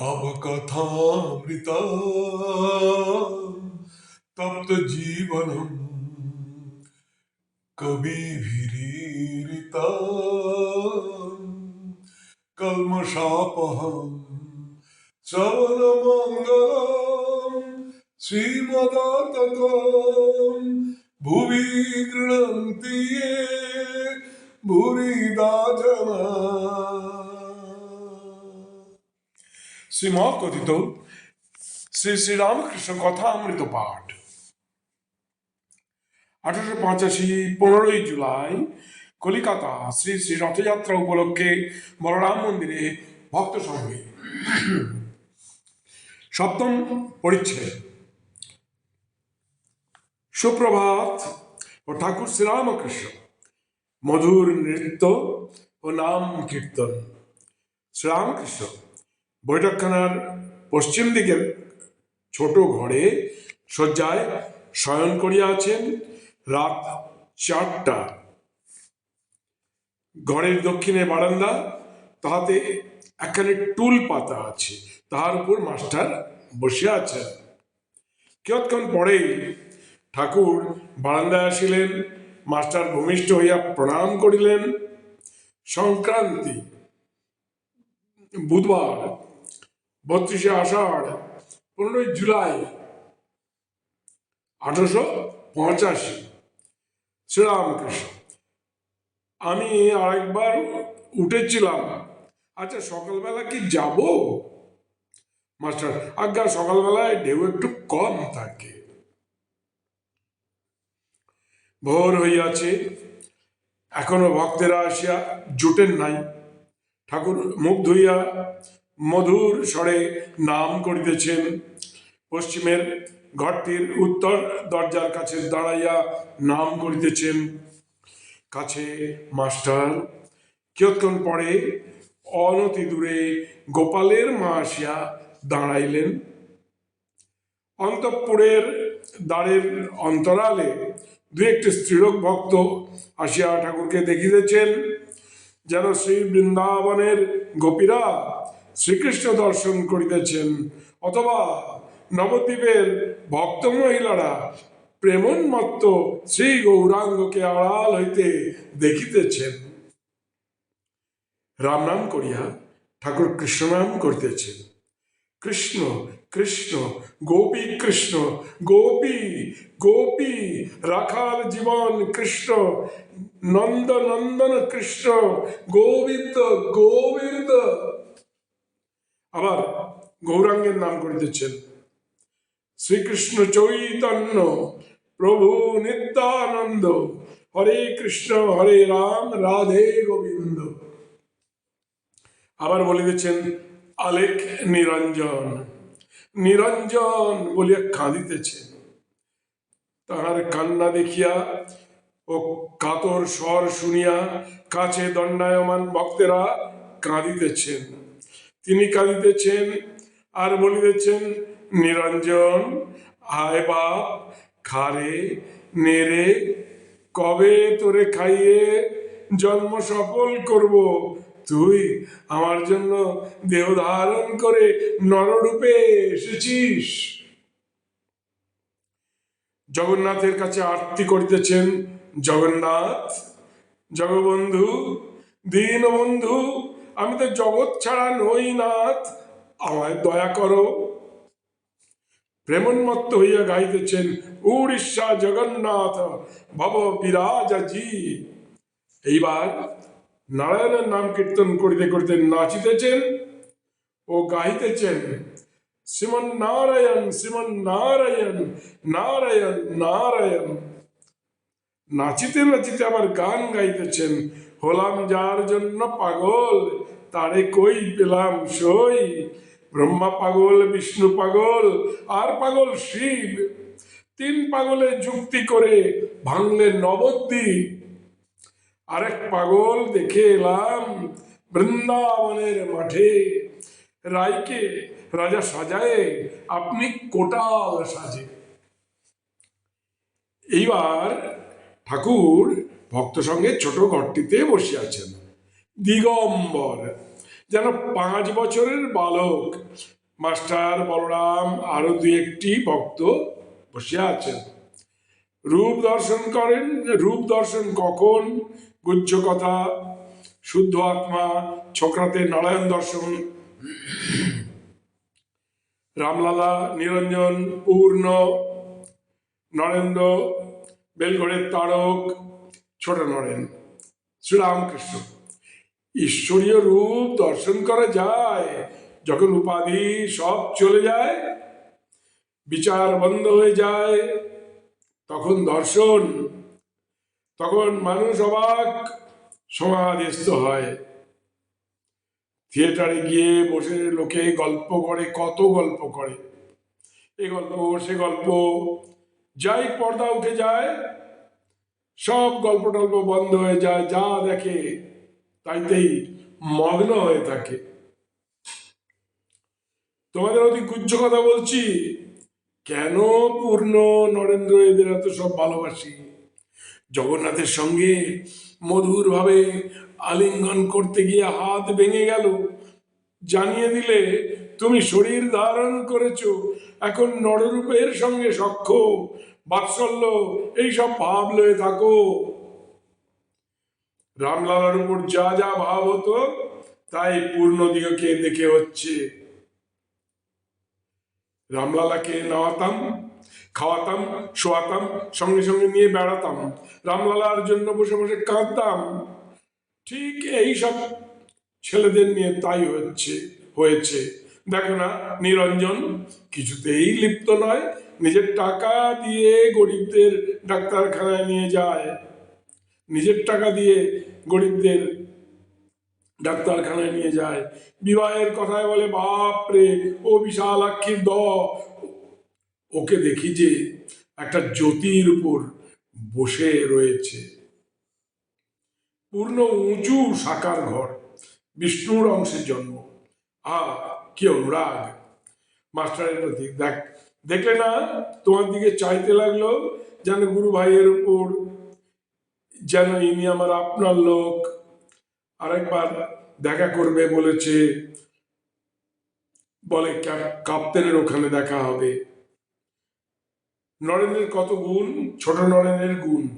তব কথামৃত তপ্ত জীবনম কবিভিরীরিত কলমশাপহম শ্রবণমঙ্গলম শ্রীমদাততম ভুবি গৃণন্তি ভূরিদা জনা जना শ্রীমৎ কথিত শ্রী শ্রীরামকৃষ্ণ কথা অমৃত পাঠ। আঠারোশো পঁচাশি পনেরোই জুলাই কলিকাতা শ্রী শ্রী রথযাত্রা উপলক্ষে বলরাম মন্দিরে ভক্ত সঙ্গে সপ্তম পরিচ্ছেদ। সুপ্রভাত ও ঠাকুর শ্রীরামকৃষ্ণ মধুর নৃত্য ও নাম কীর্তন। শ্রীরামকৃষ্ণ বৈঠকখানার পশ্চিম দিকের ছোট ঘরে শয্যায় শয়ন করিয়া আছেন রাত চারটা। ঘরের দক্ষিণে বারান্দা, তাহাতে একখানে টুল পাতা আছে, তাহার উপর মাস্টার বসিয়া আছেন। কিয়ৎক্ষণ পরেই ঠাকুর বারান্দায় আসিলেন, মাস্টার ভূমিষ্ঠ হইয়া প্রণাম করিলেন। সংক্রান্তি, বুধবার বত্রিশে আষাঢ়, পনেরোই জুলাই, আঠারোশো পঁচাশি। শ্রীরামকৃষ্ণ আমি আরেকবার উঠেছিলাম। আচ্ছা সকালবেলা কি যাব? মাস্টার, আজ্ঞা, সকালবেলায় ঢেউ একটু কম থাকে। ভোর হইয়াছে। এখনও ভক্তেরা আসিয়া জোটেন নাই। ঠাকুর মুখ ধুইয়া মধুর স্বরে নাম করিতেছেন। পশ্চিমের ঘরটির উত্তর দরজার কাছে দাঁড়াইয়া নাম করিতেছেন। কাছে, মাস্টার, কিয়ৎক্ষণ পরে অনতি দূরে গোপালের মা আসিয়া দাঁড়াইলেন। অন্তঃপুরের দ্বারের অন্তরালে দু একটি স্ত্রীলোক ভক্ত আসিয়া ঠাকুরকে দেখিতেছেন, যেন শ্রী বৃন্দাবনের গোপীরা শ্রীকৃষ্ণ দর্শন করিতেছেন, অথবা নবদ্বীপের ভক্ত মহিলারা প্রেমোন্মত্ত শ্রী গৌরাঙ্গকে আড়াল হইতে দেখিতেছেন। রাম নাম করিয়া ঠাকুর কৃষ্ণ নাম করিতেছেন। কৃষ্ণ কৃষ্ণ, গোপী কৃষ্ণ, গোপী গোপী, রাখাল জীবন কৃষ্ণ, নন্দ নন্দন কৃষ্ণ, গোবিন্দ গোবিন্দ। আবার গৌরাঙ্গের নাম করিতেছেন। শ্রীকৃষ্ণ চৈতন্য, প্রভু নিত্যানন্দ, হরে কৃষ্ণ, হরে রাম, রাধে গোবিন্দ। আবার বলিতেছেন আলেক নিরঞ্জন। নিরঞ্জন বলিয়া কাঁদিতেছেন। তাহার কান্না দেখিয়া ও কাতর স্বর শুনিয়া কাছে দণ্ডায়মান ভক্তেরা কাঁদিতেছেন। তিনি কাঁদিতেছেন আর বলিতেছেন, নিরঞ্জন আয় বাপ, খারে, নেরে, কবে তোরে খাইয়ে জন্ম সফল করব? তুই আমার জন্য দেহ ধারণ করে নররূপে এসেছিস। জগন্নাথের কাছে আরতি করিতেছেন, জগন্নাথ, জগবন্ধু, দীনবন্ধু আমি তো জগৎ ছাড়া নই নাথ। আমায় দয়া করো। প্রেমন্মত্ত হইয়া গাইতেছেন উড়িষ্যা জগন্নাথ, ভব বিরাজাজি। এইবার নারায়ণের নাম কীর্তন করিতে করিতে নাচিতেছেন ও গাইতেছেন শ্রীমন নারায়ণ শ্রীমন নারায়ণ নারায়ণ নারায়ণ। নাচিতে নাচিতে আবার গান গাইতেছেন হলাম যার জন্য পাগল তারে কই পেলাম সই? ব্রহ্মা পাগল, বিষ্ণু পাগল, আর পাগল শিব। তিন পাগলে যুক্তি করে ভাঙলে নবদ্বীপ। আরেক পাগল দেখে এলাম বৃন্দাবনের মাঠে। রায়কে রাজা সাজায়ে, আপনি কোটাল সাজে। এইবার ঠাকুর ভক্ত সঙ্গে ছোট ঘরটিতে বসে আছেন। দিগম্বর। যেন পাঁচ বছরের বালক। মাস্টার বলরাম আরও দু একটি ভক্ত বসে আছেন। রূপ দর্শন করেন। রূপ দর্শন কখন? গুজ্জ কথা। শুদ্ধ আত্মা ছোকরাতে নারায়ণ দর্শন। রামলালা নিরঞ্জন, পূর্ণ। নরেন্দ্র বেলঘরের তারক, ছোট নরেন। শ্রীরামকৃষ্ণ। ঈশ্বরীয় রূপ দর্শন করা যায়। যখন উপাধি সব চলে যায়, বিচার বন্ধ হয়ে যায়, তখন দর্শন, তখন মানুষ অবাক, সমাধিস্থ হয়। থিয়েটারে গিয়ে বসে লোকে গল্প করে, কত গল্প করে। এ গল্প, সে গল্প, যাই পর্দা উঠে যায়, সব গল্প টল্প বন্ধ হয়ে যায়, যা দেখে তাইতেই মগ্ন হয়ে থাকে। তোমাদের অতি গুজ্জ কথা বলছি, কেন পূর্ণ নরেন্দ্র এদের এত সব ভালোবাসি? জগন্নাথের সঙ্গে মধুরভাবে আলিঙ্গন করতে গিয়ে হাত ভেঙে গেল। জানিয়ে দিলে, তুমি শরীর ধারণ করেছ, এখন নররূপের সঙ্গে সখ্য, বাৎসল্য, এইসব ভাব লয়ে থাকো। রামলালার উপর যা যা ভাব হতো, তাই পূর্ণ দিগকে দেখে হচ্ছে। রামলালাকে নাওয়াতাম, খাওয়াতাম, শোয়াতাম, সঙ্গে সঙ্গে নিয়ে বেড়াতাম। রামলালার জন্য বসে বসে কাঁদতাম। ঠিক এই সব ছেলেদের নিয়ে তাই হচ্ছে, হয়েছে। দেখো না, নিরঞ্জন, কিছুতেই লিপ্ত নয়, নিজের টাকা দিয়ে গরিবদের ডাক্তারখানায় নিয়ে যায়। নিজের টাকা দিয়ে গরিবদের ডাক্তারখানায় নিয়ে যায়। বিবাহের কথায় বলে বাপ রে ও বিশালাক্ষীর দ। ওকে দেখি যে একটা জ্যোতির উপর বসে রয়েছে। পূর্ণ উঁচু সাকার ঘর। বিষ্ণুর অংশের জন্ম। আ, কি অনুরাগ। মাস্টারের প্রতি দেখ, দেখলে না তোমার দিকে চাইতে লাগল যেন গুরু ভাইয়ের উপর যেন ইনি আমার আপনার লোক। আরেকবার দেখা করবে বলেছে। বলে কাপ্তেনের ওখানে দেখা হবে। নরেন্দ্রের কত গুণ? ছোট নরেন্দ্রের গুণ।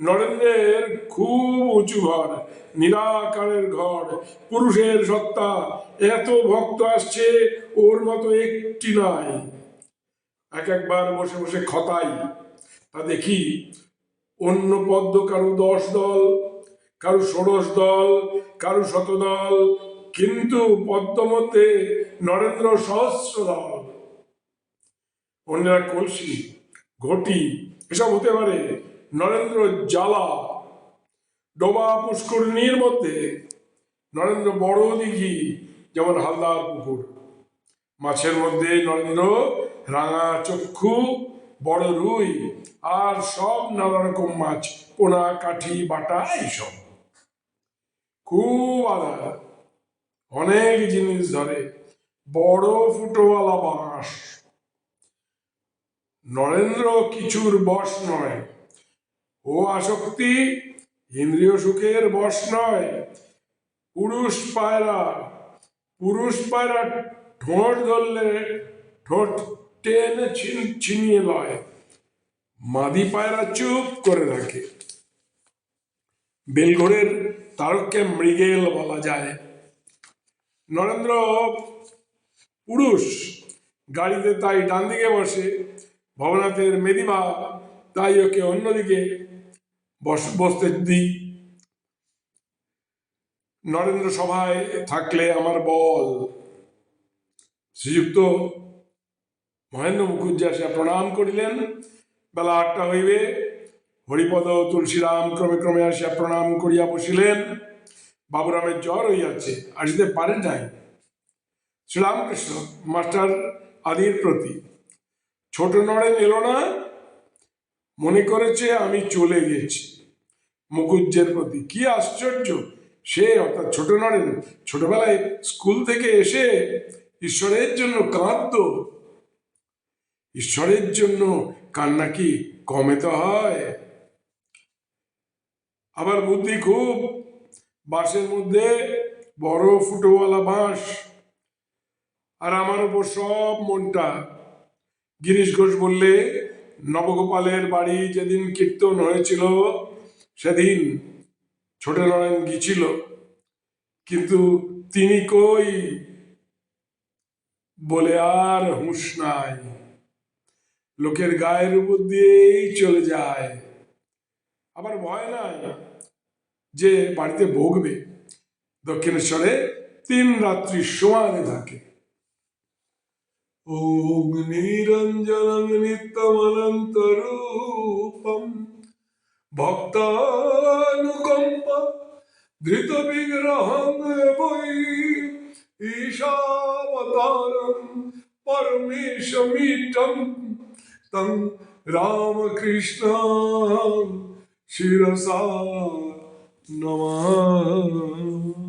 নরেন্দ্রের খুব উঁচু ঘর নিরাকারের ঘর, পুরুষের সত্তা। এত ভক্ত আসছে, ওর মতো একটি নাই। এক একবার বসে বসে খতাই। তা দেখি অন্য পদ্ম, কারু দশ দল, কারু ষোড়শ দল, কারু শত দল, কিন্তু পদ্মমতে নরেন্দ্র সহস্র দল। অন্যরা কলসি, ঘটি, এসব হতে পারে নরেন্দ্র জ্বালা, ডোবা পুষ্করিণীর মধ্যে, নরেন্দ্র বড় দিঘি, যেমন হালদার পুকুর। মাছের মধ্যে নরেন্দ্র রাঙা চক্ষু বড় রুই আর সব নানা রকম মাছ, পোনা, কাঠি, বাটা এইসব। খুব আলাদা। অনেক জিনিস ধরে। বড় ফুটোওয়ালা বাঁশ। নরেন্দ্র কিছুর বশ নয়। ও আসক্তি ইন্দ্রিয় সুখের বশ নয়। পুরুষ পায়রা পুরুষ পায়রা ঠোঁট ধরলে ঠোঁট টেনে ছিন- ছিনিয়ে লয়। মাদি পায়রা চুপ করে রাখে। বেলঘরের তারককে মৃগেল বলা যায়। নরেন্দ্র পুরুষ, গাড়িতে তাই ডান দিকে বসে, ভবনাথের মেদিবা তাই ওকে অন্যদিকে বস- বসতে দিই নরেন্দ্র সভায় থাকলে আমার বল। শ্রীযুক্ত মহেন্দ্র মুখুজ্জে আসিয়া প্রণাম করিলেন। বেলা আটটা হইবে, হরিপদ তুলসীরাম ক্রমে ক্রমে আসিয়া প্রণাম করিয়া বসিলেন। বাবুরামের জ্বর হইয়াছে, আসিতে পারেন নাই। শ্রীরামকৃষ্ণ, মাস্টার আদির প্রতি, ছোট নড়েন এলো না। মনে করেছে, আমি চলে গেছি। মুকুজ্জের প্রতি, কি আশ্চর্য! সে অর্থাৎ ছোট নড়েন ছোটবেলায় স্কুল থেকে এসে ঈশ্বরের জন্য কাঁদতো। ঈশ্বরের জন্য কান্না কি কমে তো হয়? আবার বুদ্ধি খুব। বাসের মধ্যে বড় ফুটোওয়ালা বাঁশ। আর আমার উপর সব মনটা। গিরিশ ঘোষ বললে, নবগোপালের বাড়ি যেদিন কীর্তন হয়েছিল, সেদিন ছোট নারায়ণ গিয়েছিল কিন্তু তিনি কই? বলে আর হুঁশ নাই। লোকের গায়ের উপর দিয়েই চলে যায়। আবার ভয় নাই যে বাড়িতে ভোগবে। দক্ষিণেশ্বরে তিন রাত্রি সমানে থাকে। ওম নিরঞ্জনং নিত্যমনন্তরূপম ভক্তানুকম্প ধৃত বিগ্রহং বৈ ঈশাবতারং পরমেশমিটং তং রামকৃষ্ণ শিরসা নমঃ